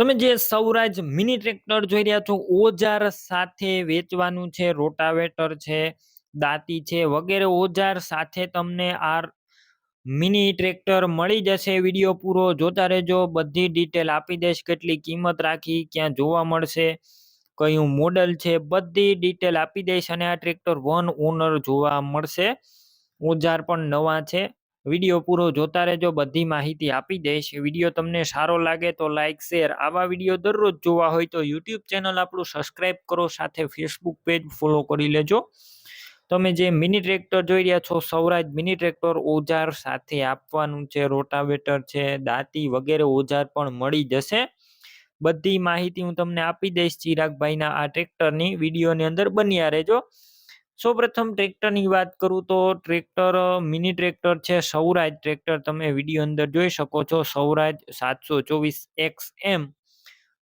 તમે જે Swaraj mini tractor જોઈ રહ્યા છો, ઓજાર સાથે વેચવાનું છે, રોટાવેટર છે, દાંતી છે, વગેરે ઓજાર સાથે તમને આ મિની ટ્રેક્ટર મળી જશે. વીડિયો પૂરો જોતા રહેજો. બધી ડિટેલ આપી દઈશ. કેટલી કિંમત રાખી, ક્યાં જોવા મળશે, કયું મોડલ છે, બધી ડિટેલ આપી દઈશ અને આ ટ્રેક્ટર વન ઓનર જોવા મળશે. ઓજાર પણ નવા છે. વીડિયો પૂરો જોતા રહેજો, બધી માહિતી આપી દઈશ. વીડિયો તમને સારો લાગે તો લાઇક શેર આવા વીડિયો દરરોજ જોવા હોય તો યુટ્યુબ ચેનલ આપણું સબસ્ક્રાઇબ કરો, સાથે ફેસબુક પેજ ફોલો કરી લેજો. તમે જે મિની ટ્રેક્ટર જોઈ રહ્યા છો, સૌરાજ મિની ટ્રેક્ટર ઓજાર સાથે આપવાનું છે રોટાવેટર છે, દાંતી વગેરે ઓજાર પણ મળી જશે. બધી માહિતી હું તમને આપી દઈશ ચિરાગભાઈના આ ટ્રેક્ટરની વિડીયોની અંદર બન્યા રહેજો. સૌપ્રથમ ટ્રેક્ટરની વાત કરું તો ટ્રેક્ટર મિની ટ્રેક્ટર છે, સૌરાજ ટ્રેક્ટર. તમે વીડિયો અંદર જોઈ શકો છો, સૌરાજ સાતસો ચોવીસ એક્સ એમ.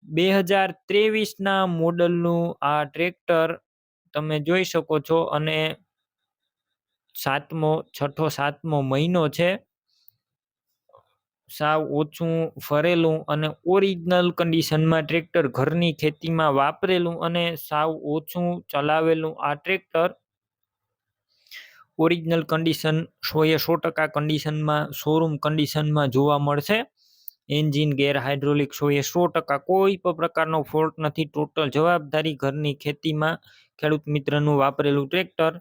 બે હજાર ત્રેવીસના મોડલનું આ ટ્રેક્ટર તમે જોઈ શકો છો અને સાતમો, છઠ્ઠો, સાતમો મહિનો છે. સાવ ઓછું ફરેલું અને ઓરિજિનલ કન્ડિશનમાં ટ્રેક્ટર ઘરની ખેતીમાં વાપરેલું અને સાવ ઓછું ચલાવેલું આ ટ્રેક્ટર ઓરિજિનલ કન્ડિશન સો એ સો ટકા કન્ડિશનમાં શોરૂમ કન્ડિશનમાં જોવા મળશે. એન્જિન ગેર હાઇડ્રોલિક સો એ સો ટકા. કોઈ પણ પ્રકારનો ફોલ્ટ નથી. ટોટલ જવાબદારી ઘરની ખેતીમાં ખેડૂત મિત્રનું વાપરેલું ટ્રેક્ટર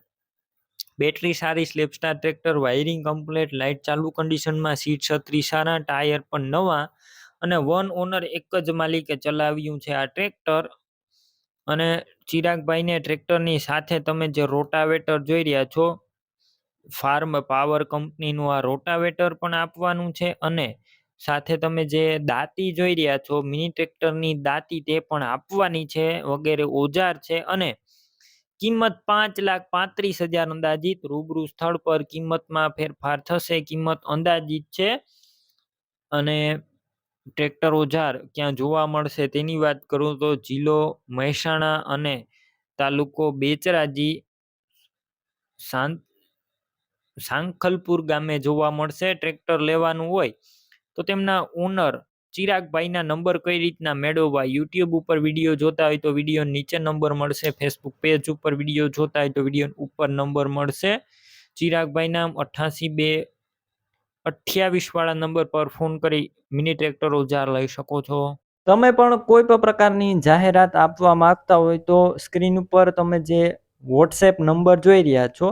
બેટરી સારી સ્લેપસ્ટાર ટ્રેક્ટર વાયરિંગ કમ્પ્લેટ લાઇટ ચાલુ કન્ડિશનમાં સીટ છત્રી સારા ટાયર પણ નવા. અને વન ઓનર એક જ માલિકે ચલાવ્યું છે આ ટ્રેક્ટર અને ચિરાગભાઈને ટ્રેક્ટરની સાથે તમે જે રોટાવેટર જોઈ રહ્યા છો ફાર્મ પાવર કંપનીનું આ રોટાવેટર પણ આપવાનું છે અને સાથે તમે જે દાંતી જોઈ રહ્યા છો, મિની ટ્રેક્ટરની દાંતી તે પણ આપવાની છે, વગેરે ઓજાર છે અને કિંમત પાંચ લાખ પાંત્રીસ હજાર અંદાજિત, રૂબરૂ સ્થળ પર કિંમતમાં ફેરફાર થશે, કિંમત અંદાજિત છે અને ટ્રેક્ટર ઓજાર ક્યાં જોવા મળશે તેની વાત કરું તો જિલ્લો મહેસાણા અને તાલુકો બેચરાજી શાંત સાંખલપુર ગામે જોવા મળશે, ટ્રેક્ટર લેવાનું હોય, તો તેમના ઓનર ચિરાગભાઈના નંબર કઈ રીતના મેળવવા? યુટ્યુબ ઉપર વીડિયો જોતા હોય તો વીડિયો નીચે નંબર મળશે ફેસબુક પેજ ઉપર વીડિયો જોતા હોય તો વીડિયો ઉપર નંબર મળશે. ચિરાગભાઈ નામ અઠ્ઠાસી બે અઠ્યાવીસ વાળા નંબર પર ફોન કરી મિની ટ્રેક્ટર ઉજાર લઈ શકો છો. તમે પણ કોઈ પણ પ્રકારની જાહેરાત આપવા માંગતા હોય તો સ્ક્રીન ઉપર તમે જે વોટ્સએપ નંબર જોઈ રહ્યા છો